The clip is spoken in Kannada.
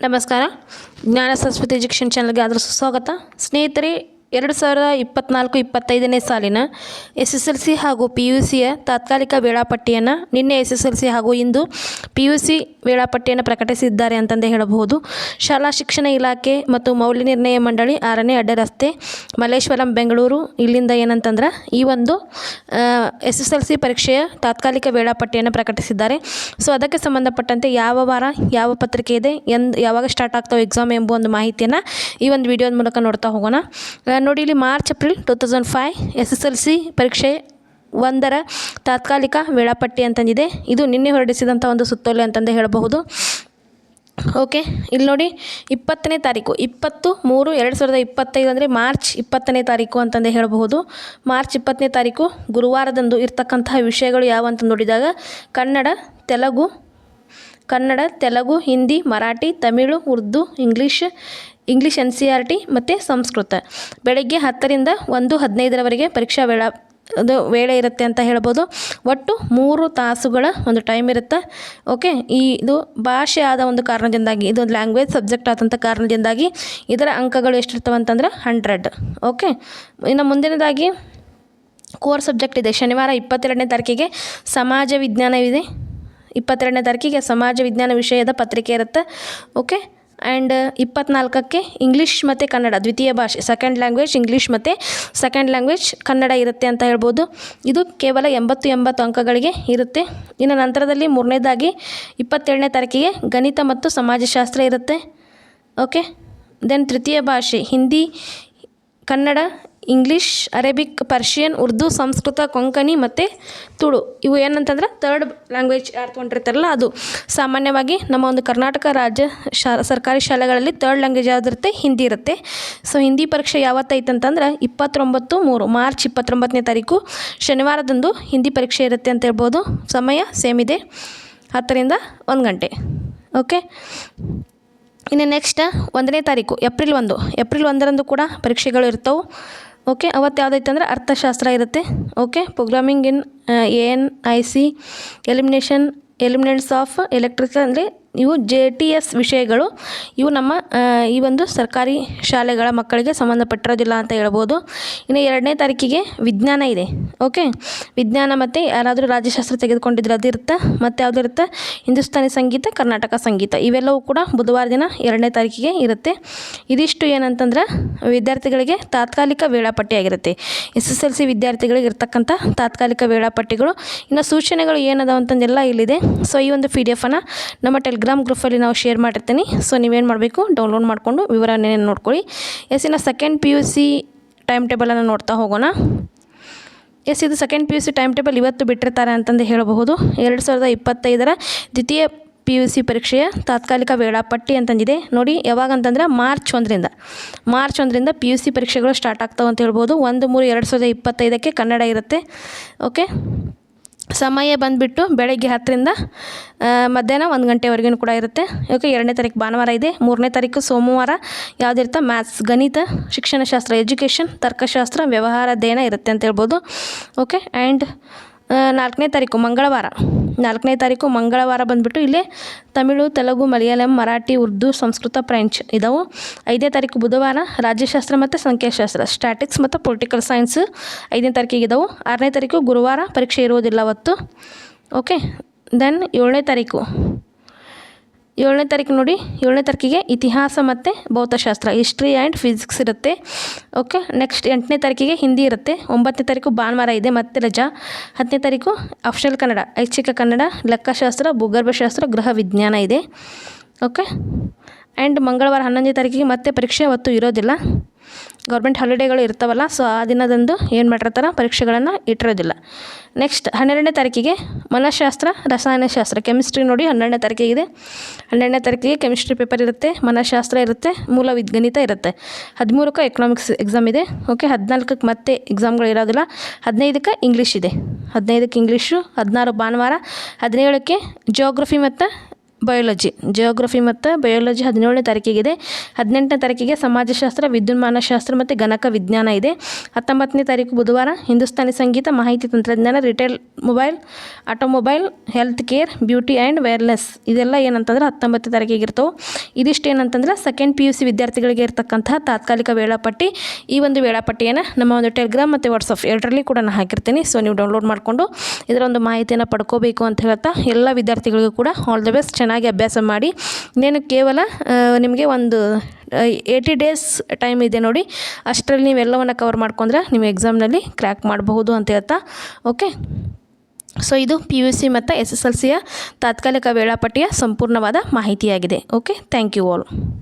ನಮಸ್ಕಾರ ಜ್ಞಾನ ಸರಸ್ವತಿ ಎಜುಕೇಷನ್ ಚಾನಲ್ಗೆ ಆದರೂ ಸುಸ್ವಾಗತ ಸ್ನೇಹಿತರೆ ಎರಡು ಸಾವಿರದ ಇಪ್ಪತ್ತ್ನಾಲ್ಕು ಇಪ್ಪತ್ತೈದನೇ ಸಾಲಿನ ಎಸ್ ಎಸ್ ಎಲ್ ಸಿ ಹಾಗೂ ಪಿ ಯು ಸಿಯ ತಾತ್ಕಾಲಿಕ ವೇಳಾಪಟ್ಟಿಯನ್ನು ನಿನ್ನೆ ಎಸ್ ಎಸ್ ಎಲ್ ಸಿ ಹಾಗೂ ಇಂದು ಪಿ ಯು ಸಿ ವೇಳಾಪಟ್ಟಿಯನ್ನು ಪ್ರಕಟಿಸಿದ್ದಾರೆ ಅಂತಂದೇ ಹೇಳಬಹುದು. ಶಾಲಾ ಶಿಕ್ಷಣ ಇಲಾಖೆ ಮತ್ತು ಮೌಲ್ಯ ನಿರ್ಣಯ ಮಂಡಳಿ ಆರನೇ ಅಡ್ಡ ರಸ್ತೆ ಮಲ್ಲೇಶ್ವರಂ, ಬೆಂಗಳೂರು ಇಲ್ಲಿಂದ ಏನಂತಂದ್ರೆ ಈ ಒಂದು ಎಸ್ ಎಸ್ ಎಲ್ ಸಿ ಪರೀಕ್ಷೆಯ ತಾತ್ಕಾಲಿಕ ವೇಳಾಪಟ್ಟಿಯನ್ನು ಪ್ರಕಟಿಸಿದ್ದಾರೆ. ಸೊ, ಅದಕ್ಕೆ ಸಂಬಂಧಪಟ್ಟಂತೆ ಯಾವ ವಾರ, ಯಾವ ಪತ್ರಿಕೆ ಇದೆ ಎಂದು ಯಾವಾಗ ಸ್ಟಾರ್ಟ್ ಆಗ್ತಾವೆ ಎಕ್ಸಾಮ್ ಎಂಬ ಒಂದು ಮಾಹಿತಿಯನ್ನು ಈ ಒಂದು ವಿಡಿಯೋದ ಮೂಲಕ ನೋಡ್ತಾ ಹೋಗೋಣ. ನೋಡಿ ಇಲ್ಲಿ March, April two thousand five S S L C ಪರೀಕ್ಷೆ ಒಂದರ ತಾತ್ಕಾಲಿಕ ವೇಳಾಪಟ್ಟಿ ಅಂತಂದಿದೆ. ಇದು ನಿನ್ನೆ ಹೊರಡಿಸಿದಂಥ ಒಂದು ಸುತ್ತೋಲೆ ಅಂತಂದೇ ಹೇಳಬಹುದು. ಓಕೆ, ಇಲ್ಲಿ ನೋಡಿ ಇಪ್ಪತ್ತನೇ ತಾರೀಕು, ಇಪ್ಪತ್ತು ಮೂರು ಎರಡು ಸಾವಿರದ ಇಪ್ಪತ್ತೈದು ಅಂದರೆ ಮಾರ್ಚ್ ಇಪ್ಪತ್ತನೇ ತಾರೀಕು ಅಂತಂದೇ ಹೇಳಬಹುದು. ಮಾರ್ಚ್ ಇಪ್ಪತ್ತನೇ ತಾರೀಕು ಗುರುವಾರದಂದು ಇರ್ತಕ್ಕಂತಹ ವಿಷಯಗಳು ಯಾವ ಅಂತ ನೋಡಿದಾಗ Kannada, Telugu Kannada, Telugu, Hindi, Marathi, Tamil, Urdu, English English N C R T ಮತ್ತು ಸಂಸ್ಕೃತ. ಬೆಳಗ್ಗೆ ಹತ್ತರಿಂದ ಒಂದು ಹದಿನೈದರವರೆಗೆ ಪರೀಕ್ಷಾ ವೇಳಾ, ಅದು ವೇಳೆ ಇರುತ್ತೆ ಅಂತ ಹೇಳ್ಬೋದು. ಒಟ್ಟು ಮೂರು ತಾಸುಗಳ ಒಂದು ಟೈಮ್ ಇರುತ್ತೆ. ಓಕೆ ಈ ಇದು ಭಾಷೆ ಆದ ಒಂದು ಕಾರಣದಿಂದಾಗಿ, ಇದು ಲ್ಯಾಂಗ್ವೇಜ್ ಸಬ್ಜೆಕ್ಟ್ ಆದಂಥ ಕಾರಣದಿಂದಾಗಿ ಇದರ ಅಂಕಗಳು ಎಷ್ಟಿರ್ತವೆ ಅಂತಂದ್ರೆ ಹಂಡ್ರೆಡ್ ಓಕೆ ಇನ್ನು ಮುಂದಿನದಾಗಿ ಕೋರ್ ಸಬ್ಜೆಕ್ಟ್ ಇದೆ. ಶನಿವಾರ ಇಪ್ಪತ್ತೆರಡನೇ ತಾರೀಕಿಗೆ ಸಮಾಜ ವಿಜ್ಞಾನವಿದೆ. ಇಪ್ಪತ್ತೆರಡನೇ ತಾರೀಕಿಗೆ ಸಮಾಜ ವಿಜ್ಞಾನ ವಿಷಯದ ಪತ್ರಿಕೆ ಇರುತ್ತೆ. ಓಕೆ ಆ್ಯಂಡ್ ಇಪ್ಪತ್ನಾಲ್ಕಕ್ಕೆ ಇಂಗ್ಲೀಷ್ ಮತ್ತು ಕನ್ನಡ, ದ್ವಿತೀಯ ಭಾಷೆ ಸೆಕೆಂಡ್ ಲ್ಯಾಂಗ್ವೇಜ್ ಇಂಗ್ಲೀಷ್ ಮತ್ತು ಸೆಕೆಂಡ್ ಲ್ಯಾಂಗ್ವೇಜ್ ಕನ್ನಡ ಇರುತ್ತೆ ಅಂತ ಹೇಳ್ಬೋದು. ಇದು ಕೇವಲ ಎಂಬತ್ತು ಎಂಬತ್ತು ಅಂಕಗಳಿಗೆ ಇರುತ್ತೆ. ಇನ್ನು ನಂತರದಲ್ಲಿ ಮೂರನೇದಾಗಿ ಇಪ್ಪತ್ತೇಳನೇ ತಾರೀಕಿಗೆ ಗಣಿತ ಮತ್ತು ಸಮಾಜಶಾಸ್ತ್ರ ಇರುತ್ತೆ. ಓಕೆ ದೆನ್ ತೃತೀಯ ಭಾಷೆ, Hindi, Kannada English, Arabic, Persian, Urdu, Sanskrit, Konkani ಮತ್ತು ತುಳು. ಇವು ಏನಂತಂದ್ರೆ ತರ್ಡ್ ಲ್ಯಾಂಗ್ವೇಜ್ ಯಾರು ತೊಗೊಂಡಿರ್ತಾರಲ್ಲ, ಅದು ಸಾಮಾನ್ಯವಾಗಿ ನಮ್ಮ ಒಂದು ಕರ್ನಾಟಕ ರಾಜ್ಯ ಶಾ, ಸರ್ಕಾರಿ ಶಾಲೆಗಳಲ್ಲಿ ತರ್ಡ್ ಲ್ಯಾಂಗ್ವೇಜ್ ಯಾವುದಿರುತ್ತೆ? ಹಿಂದಿ ಇರುತ್ತೆ. ಸೊ ಹಿಂದಿ ಪರೀಕ್ಷೆ ಯಾವತ್ತೈತೆ ಅಂತಂದ್ರೆ ಇಪ್ಪತ್ತೊಂಬತ್ತು ಮೂರು, ಮಾರ್ಚ್ ಇಪ್ಪತ್ತೊಂಬತ್ತನೇ ತಾರೀಕು. ಶನಿವಾರದಂದು ಹಿಂದಿ ಪರೀಕ್ಷೆ ಇರುತ್ತೆ ಅಂತ ಹೇಳ್ಬೋದು. ಸಮಯ ಸೇಮ್ ಇದೆ. ಹತ್ತರಿಂದ ಒಂದು ಗಂಟೆ. ಓಕೆ ಇನ್ನು ನೆಕ್ಸ್ಟ್ ಒಂದನೇ ತಾರೀಕು, ಏಪ್ರಿಲ್ ಒಂದು. ಏಪ್ರಿಲ್ ಒಂದರಂದು ಕೂಡ ಪರೀಕ್ಷೆಗಳು ಇರ್ತವೆ. ಓಕೆ ಅವತ್ತು ಯಾವುದೈತೆ ಅಂದರೆ ಅರ್ಥಶಾಸ್ತ್ರ ಇರುತ್ತೆ. Okay programming in A N I C elimination elements of electrical ಅಂದರೆ ಇವು ಜೆ ಟಿ ಎಸ್ ವಿಷಯಗಳು. ಇವು ನಮ್ಮ ಈ ಒಂದು ಸರ್ಕಾರಿ ಶಾಲೆಗಳ ಮಕ್ಕಳಿಗೆ ಸಂಬಂಧಪಟ್ಟಿರೋದಿಲ್ಲ ಅಂತ ಹೇಳ್ಬೋದು. ಇನ್ನು ಎರಡನೇ ತಾರೀಕಿಗೆ ವಿಜ್ಞಾನ ಇದೆ. ಓಕೆ? ವಿಜ್ಞಾನ ಮತ್ತು ಯಾರಾದರೂ ರಾಜ್ಯಶಾಸ್ತ್ರ ತೆಗೆದುಕೊಂಡಿದ್ರೆ ಅದು ಇರುತ್ತೆ? ಮತ್ತು ಯಾವುದು ಇರುತ್ತೆ? ಹಿಂದೂಸ್ತಾನಿ ಸಂಗೀತ, ಕರ್ನಾಟಕ ಸಂಗೀತ. ಇವೆಲ್ಲವೂ ಕೂಡ ಬುಧವಾರ ದಿನ ಎರಡನೇ ತಾರೀಕಿಗೆ ಇರುತ್ತೆ. ಇದಿಷ್ಟು ಏನಂತಂದ್ರೆ ವಿದ್ಯಾರ್ಥಿಗಳಿಗೆ ತಾತ್ಕಾಲಿಕ ವೇಳಾಪಟ್ಟಿ ಆಗಿರುತ್ತೆ ಎಸ್ ಎಸ್ ಎಲ್ ಸಿ ವಿದ್ಯಾರ್ಥಿಗಳಿಗೆ ಇರ್ತಕ್ಕಂಥ ತಾತ್ಕಾಲಿಕ ವೇಳಾಪಟ್ಟಿಗಳು. ಇನ್ನು ಸೂಚನೆಗಳು ಏನದಾವ ಅಂತಂದೆಲ್ಲ ಇಲ್ಲಿದೆ. ಸೊ ಈ ಒಂದು ಪಿ ಡಿ ಎಫನ್ನು ನಮ್ಮ ಟೆಲಿಗ್ರಾಮ್ ಗ್ರೂಪಲ್ಲಿ ನಾವು ಶೇರ್ ಮಾಡಿರ್ತೀನಿ. ಸೊ ನೀವೇನು ಮಾಡಬೇಕು? ಡೌನ್ಲೋಡ್ ಮಾಡಿಕೊಂಡು ವಿವರಣೆ ನೋಡ್ಕೊಳ್ಳಿ. ಎಸ್ ಇನ್ನು second P U C time ಟೇಬಲನ್ನು ನೋಡ್ತಾ ಹೋಗೋಣ. ಎಸ್ ಇದು second P U C time table ಇವತ್ತು ಬಿಟ್ಟಿರ್ತಾರೆ ಅಂತಂದು ಹೇಳಬಹುದು. ಎರಡು ಸಾವಿರದ ಇಪ್ಪತ್ತೈದರ ದ್ವಿತೀಯ ಪಿ ಯು ಸಿ ಪರೀಕ್ಷೆಯ ತಾತ್ಕಾಲಿಕ ವೇಳಾಪಟ್ಟಿ ಅಂತಂದಿದೆ. ನೋಡಿ ಯಾವಾಗ ಅಂತಂದ್ರೆ ಮಾರ್ಚ್ ಒಂದರಿಂದ. ಮಾರ್ಚ್ ಒಂದರಿಂದ ಪಿ ಯು ಸಿ ಪರೀಕ್ಷೆಗಳು ಸ್ಟಾರ್ಟ್ ಆಗ್ತಾವೆ ಅಂತ ಹೇಳ್ಬೋದು. ಒಂದು ಮೂರು ಎರಡು ಸಾವಿರದ ಇಪ್ಪತ್ತೈದಕ್ಕೆ ಕನ್ನಡ ಇರುತ್ತೆ. ಓಕೆ ಸಮಯ ಬಂದುಬಿಟ್ಟು ಬೆಳಗ್ಗೆ ಹತ್ತರಿಂದ ಮಧ್ಯಾಹ್ನ ಒಂದು ಗಂಟೆವರೆಗೂ ಕೂಡ ಇರುತ್ತೆ. ಓಕೆ, ಎರಡನೇ ತಾರೀಕು ಭಾನುವಾರ ಇದೆ. ಮೂರನೇ ತಾರೀಕು ಸೋಮವಾರ ಯಾವುದಿರುತ್ತೆ ಮ್ಯಾಥ್ಸ್, ಗಣಿತ, ಶಿಕ್ಷಣಶಾಸ್ತ್ರ, ಎಜುಕೇಷನ್, ತರ್ಕಶಾಸ್ತ್ರ, ವ್ಯವಹಾರ, ಅಧ್ಯಯನ ಇರುತ್ತೆ ಅಂತ ಹೇಳ್ಬೋದು. ಓಕೆ ಆ್ಯಂಡ್ ನಾಲ್ಕನೇ ತಾರೀಕು ಮಂಗಳವಾರ. ನಾಲ್ಕನೇ ತಾರೀಕು ಮಂಗಳವಾರ ಬಂದುಬಿಟ್ಟು ಇಲ್ಲಿ ತಮಿಳು, ತೆಲುಗು, ಮಲಯಾಳಂ, ಮರಾಠಿ, ಉರ್ದು, ಸಂಸ್ಕೃತ, ಫ್ರೆಂಚ್ ಇದಾವೆ. ಐದನೇ ತಾರೀಕು ಬುಧವಾರ ರಾಜ್ಯಶಾಸ್ತ್ರ ಮತ್ತು ಸಂಖ್ಯಾಶಾಸ್ತ್ರ, ಸ್ಟ್ಯಾಟಿಕ್ಸ್ ಮತ್ತು ಪೊಲಿಟಿಕಲ್ ಸೈನ್ಸ್ ಐದನೇ ತಾರೀಕಿಗೆ ಇದಾವೆ. ಆರನೇ ತಾರೀಕು ಗುರುವಾರ ಪರೀಕ್ಷೆ ಇರುವುದಿಲ್ಲ ಅವತ್ತು. ಓಕೆ ದೆನ್ ಏಳನೇ ತಾರೀಕು. ಏಳನೇ ತಾರೀಕು ನೋಡಿ, ಏಳನೇ ತಾರೀಕಿಗೆ ಇತಿಹಾಸ ಮತ್ತು ಭೌತಶಾಸ್ತ್ರ ಹಿಸ್ಟ್ರಿ ಆ್ಯಂಡ್ ಫಿಸಿಕ್ಸ್ ಇರುತ್ತೆ. ಓಕೆ ನೆಕ್ಸ್ಟ್ ಎಂಟನೇ ತಾರೀಕಿಗೆ ಹಿಂದಿ ಇರುತ್ತೆ, ಒಂಬತ್ತನೇ ತಾರೀಕು ಭಾನುವಾರ ಇದೆ ಮತ್ತೆ ರಜಾ, ಹತ್ತನೇ ತಾರೀಕು ಅಫ್ಷಲ್ ಕನ್ನಡ, ಐಚ್ಛಿಕ ಕನ್ನಡ, ಲೆಕ್ಕಶಾಸ್ತ್ರ, ಭೂಗರ್ಭಶಾಸ್ತ್ರ, ಗೃಹ ವಿಜ್ಞಾನ ಇದೆ. ಓಕೆ ಆ್ಯಂಡ್ ಮಂಗಳವಾರ ಹನ್ನೊಂದನೇ ತಾರೀಕಿಗೆ ಮತ್ತೆ ಪರೀಕ್ಷೆ ಅವತ್ತು ಇರೋದಿಲ್ಲ. ಗೌರ್ಮೆಂಟ್ ಹಾಲಿಡೇಗಳು ಇರ್ತಾವಲ್ಲ ಸೊ ಆ ದಿನದಂದು ಏನು ಮಾಡಿರ್ತಾರ, ಪರೀಕ್ಷೆಗಳನ್ನು ಇಟ್ಟಿರೋದಿಲ್ಲ. ನೆಕ್ಸ್ಟ್ ಹನ್ನೆರಡನೇ ತಾರೀಕಿಗೆ ಮನಃಶಾಸ್ತ್ರ ರಸಾಯನಶಾಸ್ತ್ರ ಕೆಮಿಸ್ಟ್ರಿ ನೋಡಿ ಹನ್ನೆರಡನೇ ತಾರೀಕಿಗಿದೆ. ಹನ್ನೆರಡನೇ ತಾರೀಕಿಗೆ ಕೆಮಿಸ್ಟ್ರಿ ಪೇಪರ್ ಇರುತ್ತೆ, ಮನಃಶಾಸ್ತ್ರ ಇರುತ್ತೆ, ಮೂಲ ವಿದ್ಗಣಿತ ಇರುತ್ತೆ. ಹದಿಮೂರಕ್ಕೆ ಎಕನಾಮಿಕ್ಸ್ ಎಕ್ಸಾಮ್ ಇದೆ ಓಕೆ ಹದಿನಾಲ್ಕಕ್ಕೆ ಮತ್ತೆ ಎಕ್ಸಾಮ್ಗಳು ಇರೋದಿಲ್ಲ, ಹದಿನೈದಕ್ಕೆ ಇಂಗ್ಲೀಷ್ ಇದೆ. ಹದಿನೈದಕ್ಕೆ ಇಂಗ್ಲೀಷು ಹದಿನಾರು ಭಾನುವಾರ, ಹದಿನೇಳಕ್ಕೆ ಜೋಗ್ರಫಿ ಮತ್ತು ಬಯಾಲಜಿ ಜಿಯೋಗ್ರಫಿ ಮತ್ತು ಬಯೋಲಜಿ ಹದಿನೇಳನೇ ತಾರೀಕಿಗಿದೆ. ಹದಿನೆಂಟನೇ ತಾರೀಕಿಗೆ ಸಮಾಜಶಾಸ್ತ್ರ, ವಿದ್ಯುನ್ಮಾನಶಾಸ್ತ್ರ ಮತ್ತು ಗಣಕ ವಿಜ್ಞಾನ ಇದೆ. ಹತ್ತೊಂಬತ್ತನೇ ತಾರೀಕು ಬುಧವಾರ ಹಿಂದೂಸ್ತಾನಿ ಸಂಗೀತ, ಮಾಹಿತಿ ತಂತ್ರಜ್ಞಾನ retail mobile automobile health care beauty and wireless ಇದೆಲ್ಲ ಏನಂತಂದ್ರೆ ಹತ್ತೊಂಬತ್ತನೇ ತಾರೀಕಿಗೆ ಇರ್ತವೆ ಇದಿಷ್ಟು ಏನಂತಂದ್ರೆ ಸೆಕೆಂಡ್ ಪಿ ಯು ಸಿ ವಿದ್ಯಾರ್ಥಿಗಳಿಗೆ ಇರ್ತಕ್ಕಂತಹ ತಾತ್ಕಾಲಿಕ ವೇಳಾಪಟ್ಟಿ. ಈ ಒಂದು ವೇಳಾಪಟ್ಟಿಯನ್ನು ನಮ್ಮ ಒಂದು ಟೆಲಿಗ್ರಾಮ್ ಮತ್ತು ವಾಟ್ಸಪ್ ಎರಡರಲ್ಲಿ ಕೂಡ ನಾನು ಹಾಕಿರ್ತೀನಿ. ಸೊ ನೀವು ಡೌನ್ಲೋಡ್ ಮಾಡಿಕೊಂಡು ಇದರ ಒಂದು ಮಾಹಿತಿಯನ್ನು ಪಡ್ಕೋಬೇಕು ಅಂತ ಹೇಳ್ತಾ ಎಲ್ಲ ವಿದ್ಯಾರ್ಥಿಗಳಿಗೂ ಕೂಡ ಆಲ್ ದ ಬೆಸ್ಟ್ ಚೆನ್ನಾಗಿ ಅಭ್ಯಾಸ ಮಾಡಿ ಇನ್ನೇನು ಕೇವಲ ನಿಮಗೆ ಒಂದು ಏಯ್ಟಿ ಡೇಸ್ ಟೈಮ್ ಇದೆ ನೋಡಿ, ಅಷ್ಟರಲ್ಲಿ ನೀವೆಲ್ಲವನ್ನು ಕವರ್ ಮಾಡ್ಕೊಂಡ್ರೆ ನೀವು ಎಕ್ಸಾಮ್ನಲ್ಲಿ ಕ್ರ್ಯಾಕ್ ಮಾಡಬಹುದು ಅಂತ ಹೇಳ್ತಾ okay so P U C C ಮತ್ತು ಎಸ್ ಎಸ್ ಎಲ್ ಸಿಯ ತಾತ್ಕಾಲಿಕ ವೇಳಾಪಟ್ಟಿಯ ಸಂಪೂರ್ಣವಾದ ಮಾಹಿತಿಯಾಗಿದೆ ಓಕೆ ಥ್ಯಾಂಕ್ ಯು ಆಲ್